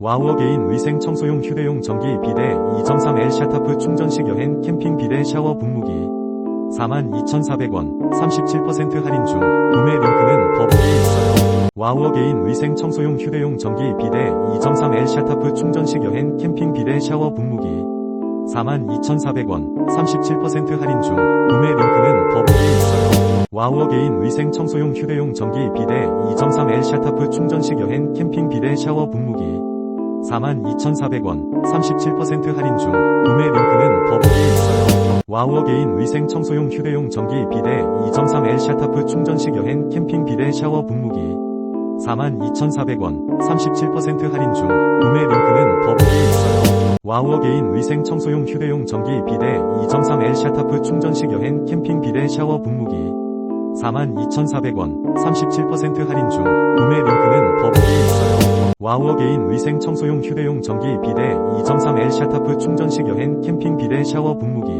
와우어 개인 위생 청소용 휴대용 전기 비대 2.3L 샤타프 충전식 여행 캠핑 비대 샤워 분무기 42,400원 37% 할인 중 구매 링크는 더보기에 있어요. 와우어 개인 위생 청소용 휴대용 전기 비대 2.3L 샤타프 충전식 여행 캠핑 비대 샤워 분무기 42,400원 37% 할인 중 구매 링크는 더보기에 있어요. 와우어 개인 위생 청소용 휴대용 전기 비대 2.3L 샤타프 충전식 여행 캠핑 비대 샤워 분무기 42,400원 37% 할인 중 구매 링크는 더보기에 있어요. 와우어 개인 위생 청소용 휴대용 전기 비대 2.3L 샤타프 충전식 여행 캠핑 비대 샤워 분무기 42,400원 37% 할인 중 구매 링크는 더보기에 있어요. 와우어 개인 위생 청소용 휴대용 전기 비대 2.3L 샤타프 충전식 여행 캠핑 비대 샤워 분무기 42,400원 37% 할인 중 구매 링크는. 와우어 개인 위생 청소용 휴대용 전기 비대 2.3L 샤타프 충전식 여행 캠핑 비대 샤워 분무기